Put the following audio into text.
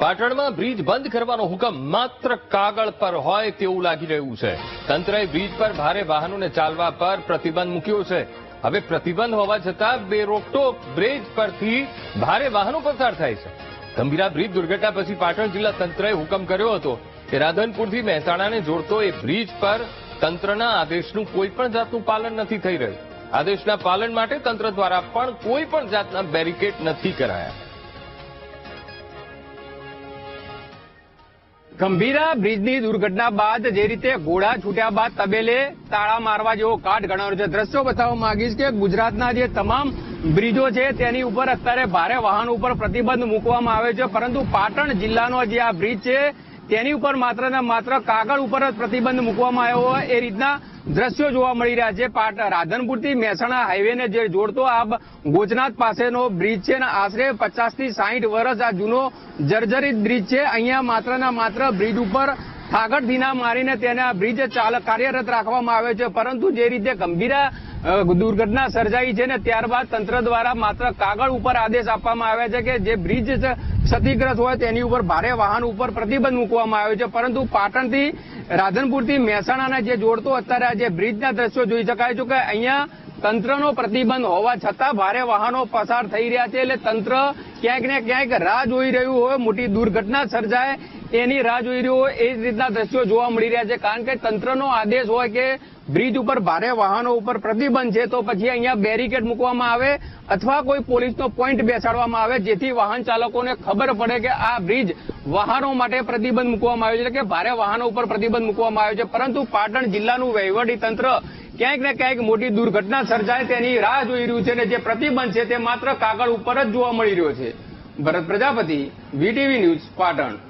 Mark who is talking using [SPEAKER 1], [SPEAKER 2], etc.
[SPEAKER 1] પાટણમાં બ્રિજ બંધ કરવાનો હુકમ માત્ર કાગળ પર હોય તેવું લાગી રહ્યું છે. તંત્રએ બ્રિજ પર ભારે વાહનોને ચાલવા પર પ્રતિબંધ મૂક્યો છે. હવે પ્રતિબંધ હોવા છતાં બે બ્રિજ પરથી ભારે વાહનો પસાર થાય છે. ગંભીરા બ્રિજ દુર્ઘટના પછી પાટણ જિલ્લા તંત્રએ હુકમ કર્યો હતો કે રાધનપુરથી મહેસાણાને જોડતો એ બ્રિજ પર તંત્રના આદેશનું કોઈ પણ જાતનું પાલન નથી થઈ રહ્યું. આદેશના પાલન માટે તંત્ર દ્વારા પણ કોઈ પણ જાતના બેરિકેડ નથી કરાયા.
[SPEAKER 2] ગંભીરા બ્રિજની દુર્ઘટના બાદ જે રીતે ઘોડા છૂટ્યા બાદ તબેલે તાળા મારવા જેવો કાટ ગણાયો છે. દ્રશ્યો બતાવવા માંગીશ કે ગુજરાતના જે તમામ બ્રિજો છે તેની ઉપર અત્યારે ભારે વાહનો ઉપર પ્રતિબંધ મૂકવામાં આવે છે, પરંતુ પાટણ જિલ્લાનો જે આ બ્રિજ છે તેની ઉપર માત્ર ને માત્ર કાગળ ઉપર જ પ્રતિબંધ મૂકવામાં આવ્યો હોય એ રીતના દ્રશ્યો જોવા મળી રહ્યા છે. પાટ રાધનપુરથી મહેસાણા હાઈવેને જે જોડતો આ ગોજનાથ પાસેનો બ્રિજ છે આશરે પચાસથી સાહીઠ વર્ષ આ જૂનો જર્જરિત બ્રિજ છે. અહીંયા માત્ર ને માત્ર બ્રિજ ઉપર થાગડ ધીના મારીને તેને આ બ્રિજ ચાલક કાર્યરત રાખવામાં આવે છે. પરંતુ જે રીતે ગંભીર દુર્ઘટના સર્જાઈ છે ને ત્યારબાદ તંત્ર દ્વારા માત્ર કાગળ ઉપર આદેશ આપવામાં આવ્યા છે કે જે બ્રિજ ક્ષતિગ્રસ્ત હોય તેની ઉપર ભારે વાહન ઉપર પ્રતિબંધ મૂકવામાં આવ્યો છે. પરંતુ પાટણથી રાધનપુરથી મહેસાણાના જે જોડતો અત્યારે આ જે બ્રિજના દ્રશ્યો જોઈ શકાય છે કે અહીંયા તંત્રનો પ્રતિબંધ હોવા છતાં ભારે વાહનો પસાર થઈ રહ્યા છે એટલે તંત્ર ક્યાંક ને ક્યાંક રાહ જોઈ રહ્યું હોય, મોટી દુર્ઘટના સર્જાય એની રાહ જોઈ રહ્યું હોય, એ જ રીતના દ્રશ્યો જોવા મળી રહ્યા છે. કારણ કે તંત્રનો આદેશ હોય કે બ્રિજ ઉપર ભારે વાહનો ઉપર પ્રતિબંધ છે, તો પછી અહીંયા બેરિકેડ મૂકવામાં આવે અથવા કોઈ પોલીસનો પોઈન્ટ બેસાડવામાં આવે, જેથી વાહન ચાલકોને ખબર પડે કે આ બ્રિજ વાહનો માટે પ્રતિબંધ મૂકવામાં આવ્યો છે કે ભારે વાહનો ઉપર પ્રતિબંધ મૂકવામાં આવ્યો છે. પરંતુ પાટણ જિલ્લાનું વહીવટી તંત્ર ક્યાંક ને ક્યાંક મોટી દુર્ઘટના સર્જાય તેની રાહ જોઈ રહ્યું છે અને જે પ્રતિબંધ છે તે માત્ર કાગળ ઉપર જ જોવા મળી રહ્યો છે. Bharat Prajapati VTV News Patan.